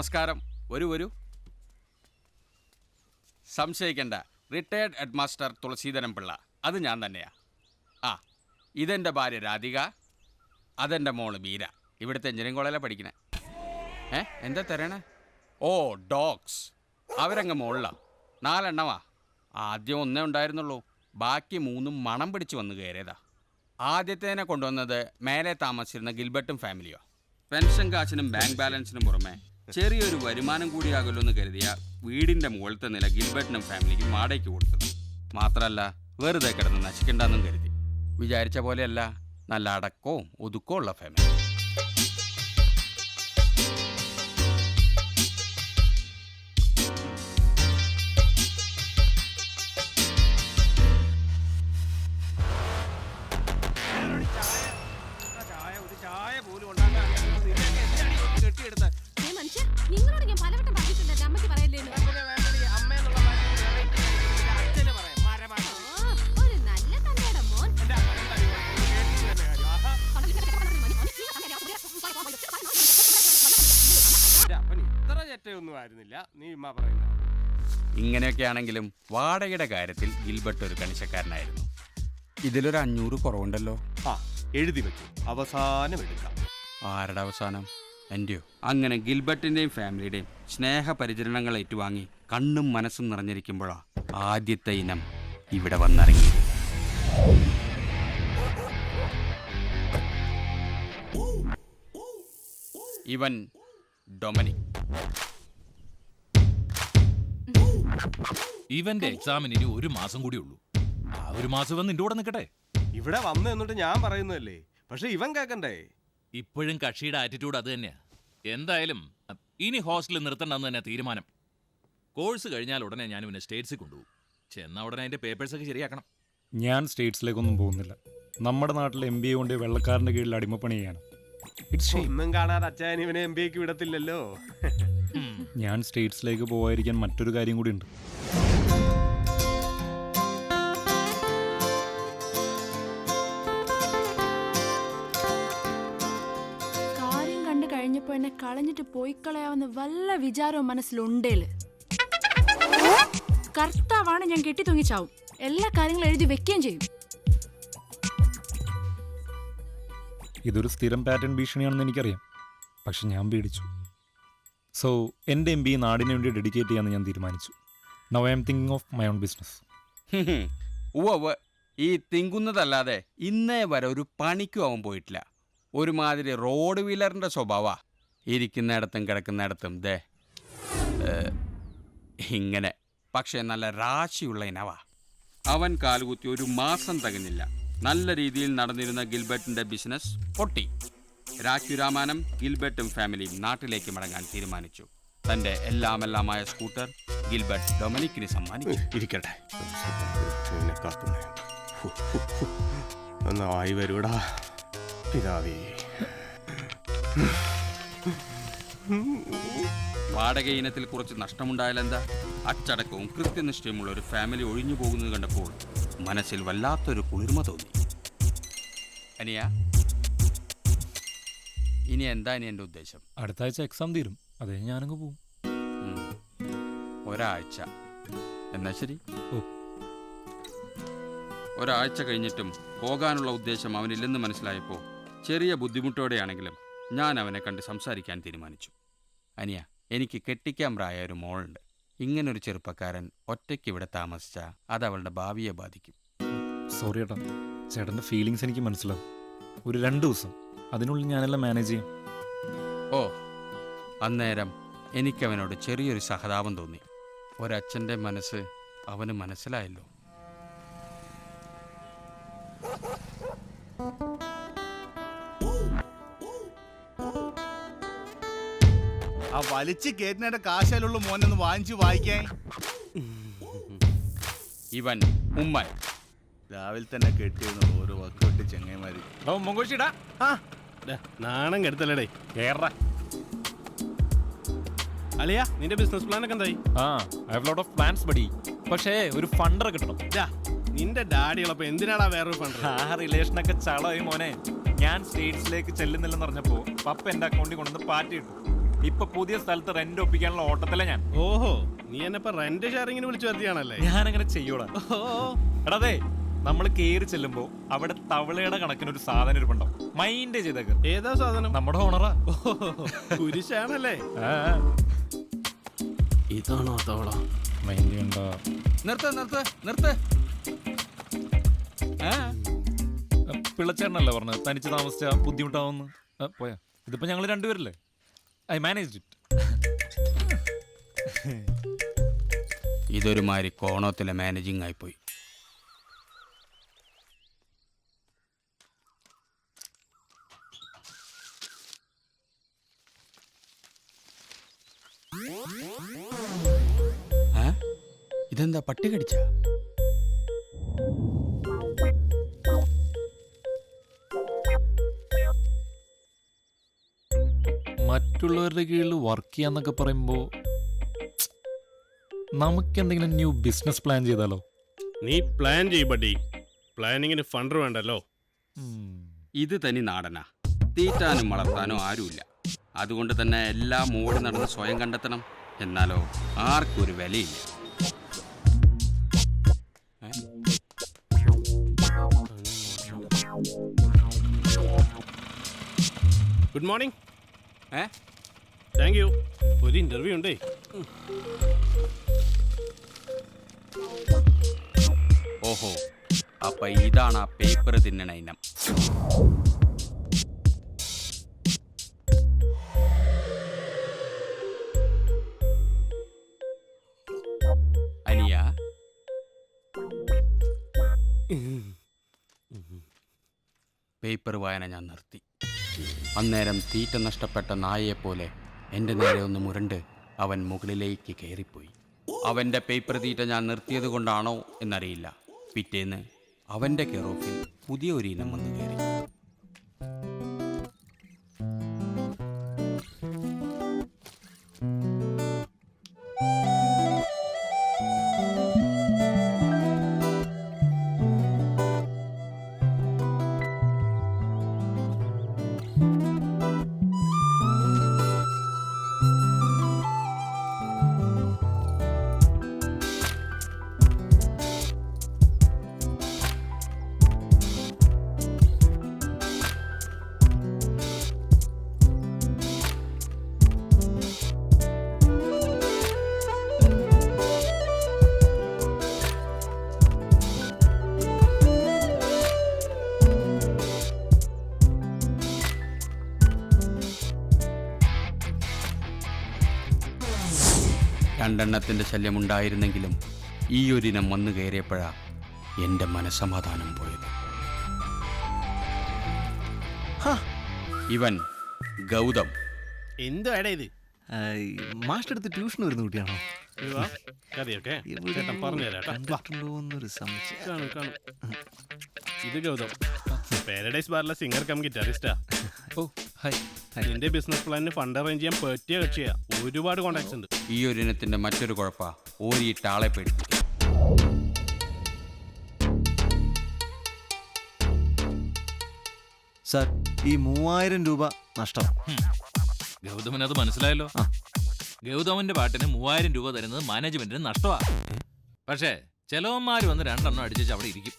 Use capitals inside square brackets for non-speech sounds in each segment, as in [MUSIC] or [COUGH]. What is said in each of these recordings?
നമസ്കാരം. ഒരു ഒരു സംശയിക്കേണ്ട. റിട്ടയർഡ് ഹെഡ് മാസ്റ്റർ പിള്ള അത് ഞാൻ തന്നെയാ. ആ ഇതെന്റെ ഭാര്യ രാധിക. അതെന്റെ മോൾ മീര. ഇവിടുത്തെ എഞ്ചിനീയറിംഗ് കോളേജിലാണ് പഠിക്കണേ ഏ എന്താ തരണേ? ഓ ഡോഗ്സ് അവരങ്ങ് മുകളിലാ നാലെണ്ണമാ. ആദ്യം ഒന്നേ ഉണ്ടായിരുന്നുള്ളൂ. ബാക്കി മൂന്നും മണം പിടിച്ച് വന്ന് കയറിയതാ. ആദ്യത്തേനെ കൊണ്ടുവന്നത് മേലെ താമസിച്ചിരുന്ന ഗിൽബർട്ടും ഫാമിലിയോ. പെൻഷൻ കാശിനും ബാങ്ക് ബാലൻസിനും പുറമെ ചെറിയൊരു വരുമാനം കൂടിയാകല്ലോ എന്ന് കരുതിയ വീടിന്റെ മുകളിലത്തെ നില ഗിൽബർട്ടിനും ഫാമിലിക്കും വാടകയ്ക്ക് കൊടുത്തത്. മാത്രമല്ല വെറുതെ കിടന്ന് നശിക്കണ്ടെന്നും കരുതി. വിചാരിച്ച പോലെയല്ല നല്ല അടക്കവും ഒതുക്കവും ഉള്ള ഫാമിലി ചെറ്റയൊന്നും ആയിരുന്നില്ല. നീ ഉമ്മ പറയുന്നത് ഇങ്ങനെയൊക്കെ ആണെങ്കിലും വാടകയുടെ കാര്യത്തിൽ ഗിൽബർട്ട് ഒരു കണിശക്കാരനായിരുന്നു. ഇതിലൊരു അഞ്ഞൂറ് കുറവുണ്ടല്ലോ. ആ എഴുതി വെച്ചു. അവസാനം എടുക്കാം. ആരുടെ അവസാനം? എന്റെയോ അങ്ങനെ ഗിൽബർട്ടിന്റെയും ഫാമിലിയുടെയും സ്നേഹപരിചരണങ്ങൾ ഏറ്റുവാങ്ങി കണ്ണും മനസ്സും നിറഞ്ഞിരിക്കുമ്പോഴാ ആദ്യത്തെ ഇനം ഇവിടെ വന്നിറങ്ങി ഇവൻ ഡൊമനിക്. ഇവന്റെ എക്സാമിന് ഇനി ഒരു മാസം കൂടി ഉള്ളൂ. ആ ഒരു മാസം ഇവൻ നിന്റെ കൂടെ നിൽക്കട്ടെ. ഇവിടെ വന്നു എന്നിട്ട് ഞാൻ പറയുന്നതല്ലേ? പക്ഷെ ഇവൻ കേക്കണ്ടേ? ഇപ്പോഴും കക്ഷിയുടെ ആറ്റിറ്റ്യൂഡ് അത് തന്നെയാ. എന്തായാലും ഇനി ഹോസ്റ്റലിൽ നിർത്തണ്ടെന്ന് തന്നെ തീരുമാനം. കോഴ്സ് കഴിഞ്ഞാൽ ഉടനെ ഞാൻ ഇവനെ സ്റ്റേറ്റ്സിൽ കൊണ്ടുപോകും. ചെന്ന ഉടനെ അതിന്റെ പേപ്പേഴ്സ് ഒക്കെ ശരിയാക്കണം. ഞാൻ സ്റ്റേറ്റ്സിലേക്കൊന്നും പോകുന്നില്ല. നമ്മുടെ നാട്ടിൽ എം ബി എ കൊണ്ട് വെള്ളക്കാരന്റെ കീഴിൽ അടിമപ്പണി ചെയ്യണം. ഇറ്റ്സ് ഒന്നും കാണാതെ അച്ഛൻ ഇവനെ എം ബി എക്ക് വിടത്തില്ലല്ലോ. ഞാൻ സ്റ്റേറ്റ്സിലേക്ക് പോകാതിരിക്കാൻ മറ്റൊരു കാര്യം കൂടി ഉണ്ട് കാര്യം കണ്ടു കഴിഞ്ഞപ്പോ എന്നെ കളഞ്ഞിട്ട് പോയി കളയാവുന്ന വല്ല വിചാരവും മനസ്സിലുണ്ടേൽ. കർത്താവാണ് ഞാൻ കെട്ടി തൂങ്ങിച്ചാവും എല്ലാ കാര്യങ്ങളും എഴുതി വെക്കുകയും ചെയ്യും. ഇതൊരു സ്ഥിരം പാറ്റേൺ ഭീഷണിയാണെന്ന് എനിക്കറിയാം. പക്ഷെ ഞാൻ പേടിച്ചു. സോ എന്റെ എം ബി നാടിന് വേണ്ടി ഡെഡിക്കേറ്റ് ചെയ്യാമെന്ന് ഞാൻ തീരുമാനിച്ചു. Now I'm thinking of my own business ഈ തിങ്കുന്നതല്ലാതെ ഇന്നേ വരെ ഒരു പണിക്കും അവൻ പോയിട്ടില്ല. ഒരുമാതിരി റോഡ് വീലറിന്റെ സ്വഭാവ. ഇരിക്കുന്നിടത്തും കിടക്കുന്നിടത്തും ദേ ഇങ്ങനെ. പക്ഷേ നല്ല രാശിയുള്ള ഇനവാ. അവൻ കാലുകുത്തി ഒരു മാസം തികഞ്ഞില്ല. നല്ല രീതിയിൽ നടന്നിരുന്ന ഗിൽബർട്ടിന്റെ ബിസിനസ് പൊട്ടി. രാഖ്യുരാമാനം ഗിൽബർട്ടും ഫാമിലിയും നാട്ടിലേക്ക് മടങ്ങാൻ തീരുമാനിച്ചു. തന്റെ എല്ലാമെല്ലാമായ സ്കൂട്ടർ ഗിൽബർട്ട് ഡൊമിനിക്കിന് സമ്മാനിച്ചു. ഇരിക്കട്ടെ. ഒന്നായി വരൂടാ പിതാവേ. വാടക ഇനത്തിൽ കുറച്ച് നഷ്ടമുണ്ടായാലെന്താ? അച്ചടക്കവും കൃത്യനിഷ്ഠയുമുള്ള ഒരു ഫാമിലി ഒഴിഞ്ഞു പോകുന്നത് കണ്ടപ്പോൾ മനസ്സിൽ വല്ലാത്തൊരു കുളിർമ തോന്നി. അനിയ ഇനി എന്താ ഇനി എന്റെ ഉദ്ദേശം? അടുത്ത ആഴ്ച എക്സാം തീരും. അതേ ഞാനങ്ങ് പോവും. ഉം. ഒരാഴ്ച. എന്നാ ശരി? ഓ. ഒരാഴ്ച കഴിഞ്ഞിട്ടും പോകാനുള്ള ഉദ്ദേശം അവനില്ലെന്ന് മനസ്സിലായപ്പോൾ ചെറിയ ബുദ്ധിമുട്ടോടെയാണെങ്കിലും ഞാൻ അവനെ കണ്ട് സംസാരിക്കാൻ തീരുമാനിച്ചു. അനിയ എനിക്ക് കെട്ടിക്കാൻ പ്രായ ഒരു മോളുണ്ട്. ഇങ്ങനൊരു ചെറുപ്പക്കാരൻ ഒറ്റയ്ക്ക് ഇവിടെ താമസിച്ചാൽ അത് അവളുടെ ഭാവിയെ ബാധിക്കും. സോറി ഏട്ടാ. ചേട്ടന്റെ ഫീലിങ്സ് എനിക്ക് മനസ്സിലാവും. ഒരു രണ്ട് ദിവസം. അതിനുള്ളിൽ ഞാനെല്ലാം മാനേജ് ചെയ്യും. ഓ അന്നേരം എനിക്കവനോട് ചെറിയൊരു സഹതാപം തോന്നി. ഒരച്ഛന്റെ മനസ്സ് അവന് മനസ്സിലായല്ലോ. ആ വലിച്ച് കേറ്റിനയുടെ കാശാലുള്ള മോനൊന്ന് വാങ്ങിച്ചു വായിക്കാൻ. ഇവൻ ഉമ്മൻ. രാവിലെ തന്നെ കെട്ടിയിരുന്നു ഓരോ വക്കോട്ട് ചെങ്ങൈമാര് നാണം കെടുത്തല്ലേടേ. കേറ അലിയ നിന്റെ ബിസിനസ് പ്ലാൻ ഒക്കെ എന്തായി? ആ I have lot of plans buddy പക്ഷേ ഒരു ഫണ്ടർ കിട്ടണം. നിന്റെ നിന്റെ ഡാഡികളപ്പോ എന്തിനാടാ വേറൊരു ഫണ്ട് ആ റിലേഷൻ ഒക്കെ ചളമായി മോനെ. ഞാൻ സ്റ്റേറ്റ്സിലേക്ക് ചെല്ലുന്നില്ലെന്ന് പറഞ്ഞപ്പോ പപ്പ എന്റെ അക്കൗണ്ടിൽ കൊണ്ടുവന്ന് പാറ്റി ഇട്ടു. ഇപ്പൊ പുതിയ സ്ഥലത്ത് റെന്റ് ഒപ്പിക്കാനുള്ള ഓട്ടത്തില ഞാൻ. ഓഹോ നീ എന്നെ ഇപ്പൊ റെന്റ് ഷെയറിങ്ങിന് വിളിച്ചു വരുത്തിയാണല്ലേ? ഞാൻ അങ്ങനെ ചെയ്യൂടാ എടാ അതെ നമ്മൾ കേറി ചെല്ലുമ്പോ അവിടെ തവളയുടെ കണക്കിന് ഒരു സാധനം ഇരിപ്പുണ്ടാവും. മൈൻഡ് ചെയ്തേക്ക് ഏതാ സാധനം? നമ്മുടെ ഓണറാ കുരിശാണല്ലേ? [LAUGHS] ഇതാണോ തവള? മൈൻഡ് കണ്ടോ? നിർത്ത് നിർത്ത് നിർത്ത്. പിള്ളച്ചേട്ടനല്ലേ പറഞ്ഞത്? തനിച്ച് താമസിച്ച ബുദ്ധിമുട്ടാവുന്നു. പോയാ. ഇതിപ്പോ ഞങ്ങൾ രണ്ടുപേരല്ലേ? ഐ മാനേജ് ഇറ്റ് ഇതൊരുമാതിരി കോണത്തിലെ മാനേജിങ് ആയിപ്പോയി ഇതെന്താ പട്ടി കടിച്ച? മറ്റുള്ളവരുടെ കീഴിൽ വർക്ക് ചെയ്യാന്നൊക്കെ പറയുമ്പോ നമുക്ക് എന്തെങ്കിലും ന്യൂ ബിസിനസ് പ്ലാൻ ചെയ്താലോ? നീ പ്ലാൻ ചെയ് ബഡി പ്ലാനിങ്ങിന് ഫണ്ട് വേണ്ടല്ലോ. ഇത് തനി നാടനാ. തീറ്റാനും വളർത്താനോ ആരുമില്ല. അതുകൊണ്ട് തന്നെ എല്ലാം മൂടി നടന്ന് സ്വയം കണ്ടെത്തണം. എന്നാലോ ആർക്കും ഒരു വിലയില്ല. ഗുഡ് മോർണിംഗ് ഏ? താങ്ക് യു ഒരു ഇന്റർവ്യൂ ഉണ്ടേ. ഓഹോ. അപ്പൊ ഇതാണ് ആ പേപ്പർ തിന്നണ ഇനം. പേപ്പർ വായന ഞാൻ നിർത്തി. അന്നേരം തീറ്റ നഷ്ടപ്പെട്ട നായയെപ്പോലെ എന്റെ നേരെ ഒന്ന് മുരണ്ട് അവൻ മുകളിലേക്ക് കയറിപ്പോയി. അവന്റെ പേപ്പർ തീറ്റ ഞാൻ നിർത്തിയത് കൊണ്ടാണോ എന്നറിയില്ല. പിറ്റേന്ന് അവന്റെ കെയറോഫിൽ പുതിയ ഒരു ഇനം വന്നു കയറി. രണ്ടെണ്ണത്തിന്റെ ശല്യമുണ്ടായിരുന്നെങ്കിലും ഈ ഒരിനം വന്നു കയറിയപ്പോഴാ എന്റെ മനസ്സമാധാനം പോയത്. ഇവൻ ഗൗതം. എന്തോ എടാ ഇത് മാസ്റ്റർ അടുത്ത് ട്യൂഷൻ വരുന്ന കുട്ടിയാണോ? കറിയൊക്കെ ചേട്ടൻ പറഞ്ഞുതരാം കണ്ടിട്ടുണ്ടോന്നൊരു സംശയം. കാണും കാണും. ഇത് ഗൗതം. പാരഡൈസ് ബാറിലെ സിംഗർ കം ഗിറ്റാറിസ്റ്റാ. ഓ ഹായ് നിന്റെ ബിസിനസ് പ്ലാനിന് ഫണ്ട് അറേഞ്ച് ചെയ്യാൻ പറ്റിയ കക്ഷിയാ ഒരുപാട് കോണ്ടാക്ട്സ് ഉണ്ട്. ഈ ഒരു ഇനത്തിന്റെ മറ്റൊരു കുഴപ്പ ഓരിയിട്ട് ആളെ പേടിപ്പിക്കും. സാർ ഈ മൂവായിരം രൂപ നഷ്ടം. ഗൗതമന് അത് മനസ്സിലായല്ലോ. ഗൗതമന്റെ പാട്ടിന് മൂവായിരം രൂപ തരുന്നത് മാനേജ്മെന്റിന് നഷ്ടമാ. പക്ഷേ ചെലവന്മാർ വന്ന് രണ്ടെണ്ണം അടിച്ചു അവിടെ ഇരിക്കും.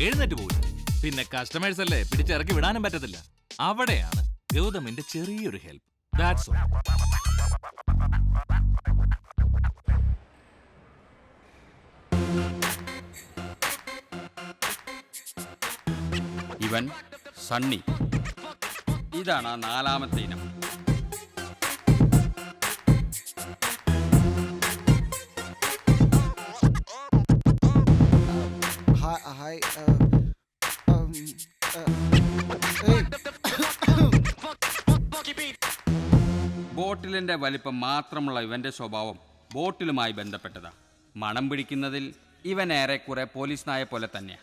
എഴുന്നേറ്റ് പോലും പിന്നെ കസ്റ്റമേഴ്സ് അല്ലേ പിടിച്ചിറക്കി വിടാനും പറ്റത്തില്ല. അവിടെയാണ് ഗൗതമിന്റെ ചെറിയൊരു ഹെൽപ്പ്. ദാറ്റ്സ് ഓൾ ഇവൻ സണ്ണി. ഇതാണ് ആ നാലാമത്തെ ഇനം. ബോട്ടിലിന്റെ വലിപ്പം മാത്രമുള്ള ഇവന്റെ സ്വഭാവം ബോട്ടിലുമായി ബന്ധപ്പെട്ടതാ. മണം പിടിക്കുന്നതിൽ ഇവൻ ഏറെക്കുറെ പോലീസ് നായ പോലെ തന്നെയാ.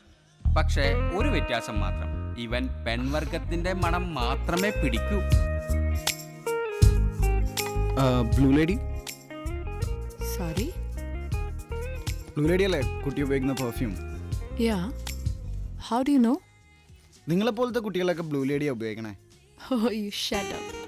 പക്ഷേ ഒരു വ്യത്യാസം മാത്രം. ഇവൻ പെൺവർഗത്തിന്റെ മണം മാത്രമേ പിടിക്കൂ. Blue lady? lady? Sorry? Blue lady അല്ലേ? കുട്ടി ഉപയോഗിക്കുന്ന perfume yeah. How do you know നിങ്ങളെ പോലത്തെ കുട്ടികളൊക്കെ ബ്ലൂ ലേഡിയാ ഉപയോഗിക്കണേ. ഓ യു ഷട്ട് അപ്പ്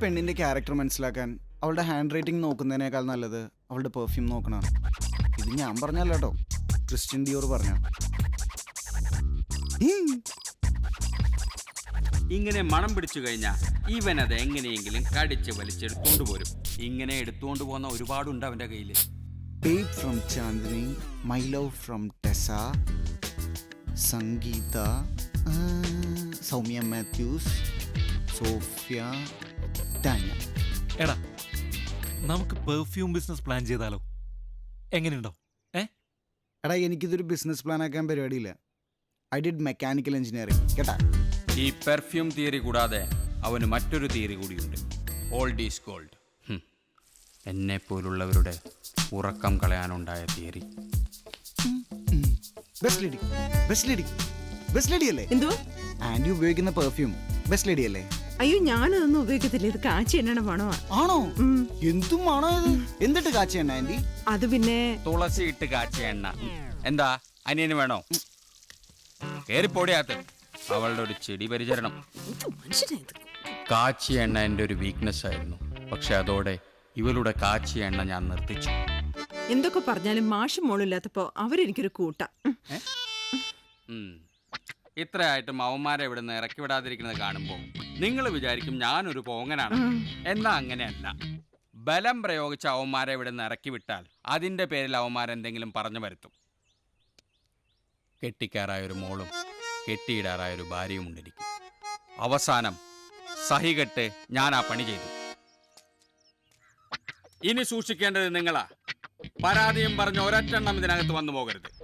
പെണ്ണിന്റെ ക്യാരക്ടർ മനസ്സിലാക്കാൻ അവളുടെ ഹാൻഡ് റൈറ്റിംഗ് നോക്കുന്നതിനേക്കാൾ നല്ലത് അവളുടെ പെർഫ്യൂം നോക്കണം ഇത് ഞാൻ പറഞ്ഞല്ല കേട്ടോ. ക്രിസ്ത്യൻ ഡിയോർ പറഞ്ഞ ഇങ്ങനെ മണം പിടിച്ചു കഴിഞ്ഞാൽ ഇവൻ അത് എങ്ങനെയെങ്കിലും കടിച്ച് വലിച്ചെടുത്തോണ്ട് പോരും. ഇങ്ങനെ എടുത്തുകൊണ്ട് പോകുന്ന ഒരുപാടുണ്ട് അവന്റെ കയ്യിൽ babe from Chandini my love from Tessa Sangeetha Soumya Mathews Sophia Tania എടാ നമുക്ക് പെർഫ്യൂം ബിസിനസ് പ്ലാൻ ചെയ്താലോ? എങ്ങനെയുണ്ടോ ഏ? എടാ എനിക്കിതൊരു ബിസിനസ് പ്ലാൻ ആക്കാൻ പരിപാടിയില്ല. ഐ ഡിഡ് മെക്കാനിക്കൽ എഞ്ചിനീയറിംഗ് കേട്ടാ? ഈ പെർഫ്യൂം തിയറി കൂടാതെ അവന് മറ്റൊരു തിയറി കൂടിയുണ്ട്. ഓൾഡ് ഈസ് ഗോൾഡ് എന്നെ പോലുള്ളവരുടെ ഉറക്കം കളയാനുണ്ടായ theory best lady best lady best lady അല്ലേ? എന്തോ ആൻഡി ഉപയോഗിക്കുന്ന പെർഫ്യൂം ബെസ്റ്റ് ലേഡി അല്ലേ? അയ്യോ ഞാനതൊന്നും ഉപയോഗിക്കത്തില്ല. ഇത് കാച്ചി എണ്ണ പണമാ ആണോ? ഉം. എന്തും ആണോ ഇത് എന്നിട്ട് കാച്ചയണ്ണ ആന്റി? അത് പിന്നെ തുളസി ഇട്ട് കാച്ചിയ എണ്ണ. എന്താ? അനിയന് വേണോ? കേറിപ്പോടിയാത്ത അവളുടെ ഒരു ചെടി പരിചരണം. കാച്ചി കാച്ചിയ എണ്ണ എന്റെ ഒരു വീക്ക്നെസ് ആയിരുന്നു. പക്ഷെ അതോടെ ഇവളുടെ കാച്ചി എണ്ണ ഞാൻ നിർത്തിച്ചു. എന്തൊക്കെ പറഞ്ഞാലും മാഷും മോളില്ലാത്തപ്പോ അവരെനിക്കൊരു കൂട്ട. ഉം. ഇത്രയായിട്ടും അവന്മാരെ ഇവിടെ നിന്ന് ഇറക്കി വിടാതിരിക്കുന്നത് കാണുമ്പോൾ നിങ്ങൾ വിചാരിക്കും ഞാനൊരു പോങ്ങനാണ്. എന്നാ അങ്ങനെയല്ല. ബലം പ്രയോഗിച്ച അവന്മാരെ ഇവിടെ നിന്ന് ഇറക്കി വിട്ടാൽ അതിന്റെ പേരിൽ അവന്മാരെന്തെങ്കിലും പറഞ്ഞു വരുത്തും. കെട്ടിക്കാറായ ഒരു മോളും കെട്ടിയിടാറായ ഒരു ഭാര്യയും ഉണ്ടിരിക്കും. അവസാനം സഹികെട്ട് ഞാൻ ആ പണി ചെയ്തു. ഇനി സൂക്ഷിക്കേണ്ടത് നിങ്ങളാ. പരാതിയും പറഞ്ഞ് ഒരൊറ്റെണ്ണം ഇതിനകത്ത് വന്നു പോകരുത്.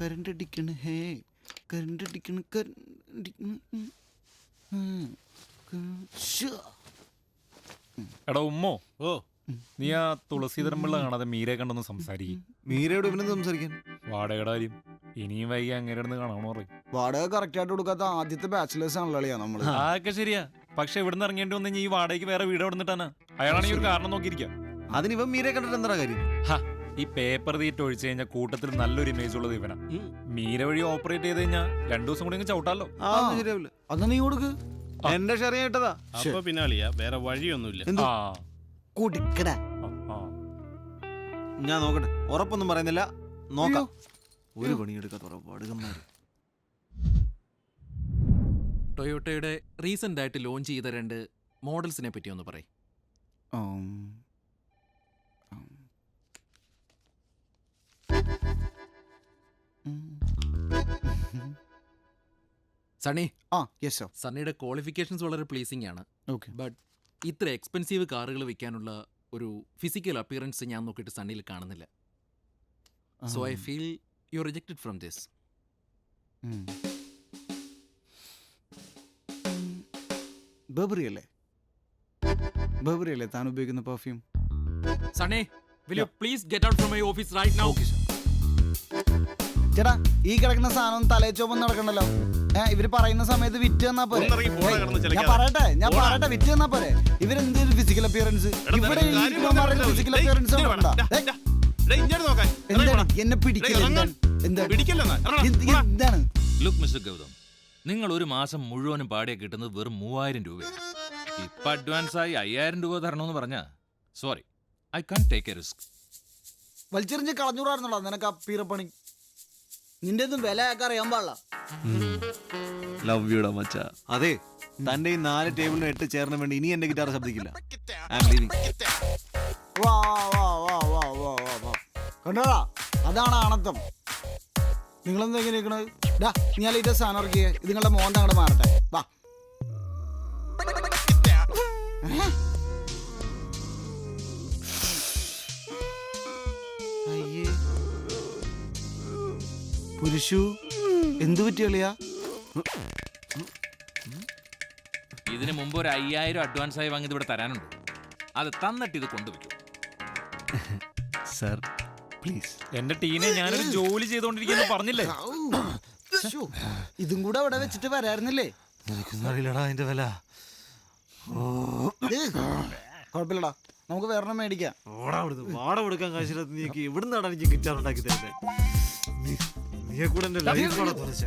കരണ്ട് അടിക്കണ ഹേ. കരണ്ട് അടിക്കണ കരണ്ട് അടിക്കണ ഉം. ഉം. ക- ശ്ശോ. എടാ ഉമ്മോ? ഓ. നീ ആ തുളസീധരം പിള്ള കാണാതെ മീരെ കണ്ടൊന്ന് സംസാരിക്കും. മീരയോട് ഇവനെന്ത് സംസാരിക്കാൻ? വാടകയുടെ കാര്യം. ഇനിയും വൈകി അങ്ങനെ കിടന്ന് കാണാമെന്ന് പറയും. വാടക കറക്റ്റ് ആയിട്ട് കൊടുക്കാത്ത ആദ്യത്തെ ബാച്ചിലേഴ്സ് ആണല്ലോ നമ്മൾ. അതൊക്കെ ശരിയാ. പക്ഷെ ഇവിടുന്ന് ഇറങ്ങേണ്ടി വന്നു കഴിഞ്ഞാൽ ഈ വാടകയ്ക്ക് വേറെ വീട് എവിടുന്നിട്ടാണ്? അയാളാണെങ്കിൽ ഒരു കാരണം നോക്കിയിരിക്കാം. അതിനിവൻ മീരെ മീരയെ കണ്ടിട്ട് എന്താ കാര്യം? ഈ പേപ്പർ തീറ്റ് ഒഴിച്ചു കഴിഞ്ഞാൽ കൂട്ടത്തിൽ നല്ലൊരു ഇമേജ് ഉള്ളത് ഇവനാ. മീര വഴി ഓപ്പറേറ്റ് ചെയ്ത് കഴിഞ്ഞാൽ രണ്ടു ദിവസം കൂടി ചവിട്ടാലോ? ആ ശരിയാവില്ല അന്ന് നീ കൊടുക്ക്. എന്റെ ഷെയർ കേട്ടതാ അപ്പൊ പിന്നെ അളിയാ വേറെ വഴിയൊന്നുമില്ല. എന്ത്? ആ. കൊടുക്കടാ. ആ, ആ. ഞാൻ നോക്കട്ടെ. ഉറപ്പൊന്നും പറയുന്നില്ല. നോക്കാം. ഒരു പണിയെടുക്കാത്ത ഉറപ്പാടുകന്മാര് ടൊയോട്ടയുടെ റീസെന്റ് ആയിട്ട് ലോഞ്ച് ചെയ്ത രണ്ട് മോഡൽസിനെ പറ്റി ഒന്ന് പറയും ഉം. ഉം. ഉം. സണ്ണി. ആ യെസ് സർ സണ്ണിയുടെ ക്വാളിഫിക്കേഷൻസ് വളരെ പ്ലീസിംഗ് ആണ്. ഓക്കെ ബട്ട് ഇത്ര എക്സ്പെൻസീവ് കാറുകൾ വിൽക്കാനുള്ള ഒരു ഫിസിക്കൽ അപ്പിയറൻസ് ഞാൻ നോക്കിയിട്ട് സണ്ണിയിൽ കാണുന്നില്ല. So I feel you rejected from this Burberry അല്ലേ? ബബറി അല്ലേ? താൻ ഉപയോഗിക്കുന്ന perfume Sunny will you please get out from my office right now ചേട്ടാ ഈ കിടക്കുന്ന സാധനം തലേ നടക്കണ്ടല്ലോ. ഏ ഇവർ പറയുന്ന സമയത്ത് വിറ്റ് തന്നാ പോരെ. ഒന്നിറങ്ങി പോടാ കിടന്ന് ഞാൻ ചിലക്കാതെ. പറയട്ടെ ഞാൻ പോടാ. പറയട്ടെ വിറ്റ് തന്നാ പോരെ. ഇവരെന്ത് ഫിസിക്കൽ അപ്പിയറൻസ് എടാ, ഇവിടെ ഈ കാര്യം ഇവന്മാരുടെ പറഞ്ഞാ ഫിസിക്കൽ ഡേയ്, അപ്പിയറൻസ് ഇങ്ങോട്ട് വാ, ഡാ, ഡാ, ഡേയ്, ഇങ്ങോട്ട് നോക്കാൻ. ഇറങ്ങി എന്താണ്? പോടാ. എന്നെ പിടിക്കില്ല ഡേയ്, ഇറങ്ങാൻ. എന്താണ്? എന്താണ് പിടിക്കല്ലെന്നാ, ഇറങ്ങടാ, എന്ത്- പോടാ. എന്താണ്? ലുക്ക് മിസ്റ്റർ ഗൗതം നിങ്ങൾ ഒരു മാസം മുഴുവനും പാടിയ കിട്ടുന്നത് വെറും മൂവായിരം രൂപയാണ്. ഇപ്പൊ അഡ്വാൻസ് ആയി അയ്യായിരം രൂപ തരണമെന്ന് പറഞ്ഞാ? Sorry I can take a risk വലിച്ചെറിഞ്ഞ് കളഞ്ഞൂറായിരുന്നല്ലോ നിനക്ക് ആ പീറപ്പണി നിന്റെ ഒന്നും വില ഒക്കെ അറിയാൻ പാടില്ല ലവ് യുടാ മച്ച. അതെ തന്റെ ഈ നാല് ടേബിളിന് എട്ട് ചേർന്ന് വേണ്ടി ഇനി എന്റെ ഗിറ്റാർ ശബ്ദിക്കില്ല. ഐ ആം ലീവിംഗ് വാ വാ വാ വാ വാ വാ വാ. കണ്ടോടാ അതാണ് ആണത്തം നിങ്ങളെന്താ ഇങ്ങനെ നിൽക്കണത് ഡാ നീ അല്ല ഇതേ സാധനം ഇറക്കിയേ. ഇത് നിങ്ങളുടെ മോൻ അങ്ങോട്ട് മാറട്ടെ. വാ. പുരുഷു എന്തു പറ്റിയളിയാ ഇതിനു മുമ്പ് ഒരു അയ്യായിരം അഡ്വാൻസ് ആയി വാങ്ങിയത് ഇവിടെ തരാനുണ്ട്. അത് തന്നിട്ട് ഇത് കൊണ്ടുവയ്ക്കും. Sir please. എന്റെ ടീനെ ഞാനൊരു ജോലി ചെയ്തോണ്ടിരിക്കുന്നു പറഞ്ഞില്ലേ? ശ്ശോ, ഇതും കൂടെ അവിടെ വെച്ചിട്ട് വരായിരുന്നില്ലേ നിനക്കൊന്നും അറിയില്ലടാ അതിന്റെ വില. ഏ, കുഴപ്പമില്ലടാ. നമുക്ക് വേറെ മേടിക്കാം. ഓടാ വാട കൊടുക്കാൻ കാശില്ലാത്ത നീക്ക് ഇവിടുന്ന് എനിക്ക് ഗിറ്റാർ ഉണ്ടാക്കി തരുന്നത് നീയെ കൂടെ എന്റെ ലൈഫ് കൂടെ തുറച്ച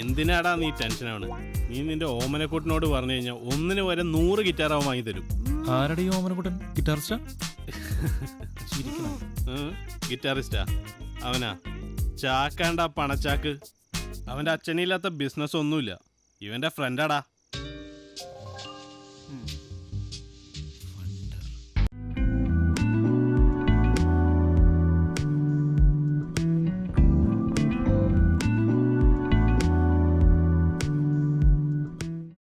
എന്തിനാടാ നീ ടെൻഷനാണ് നീ നിന്റെ ഓമനക്കൂട്ടിനോട് പറഞ്ഞു കഴിഞ്ഞാൽ ഒന്നിന് വരെ നൂറ് ഗിറ്റാർ അവൻ വാങ്ങി തരും. ആരുടെ ഈ ഓമനക്കുട്ടൻ? ഗിറ്റാറിസ്റ്റാ ഗിറ്റാറിസ്റ്റാ അവനാ? ചാക്കാണ്ട പണച്ചാക്ക്. അവന്റെ അച്ഛനില്ലാത്ത ബിസിനസ് ഒന്നുമില്ല. ഇവന്റെ ഫ്രണ്ടാടാ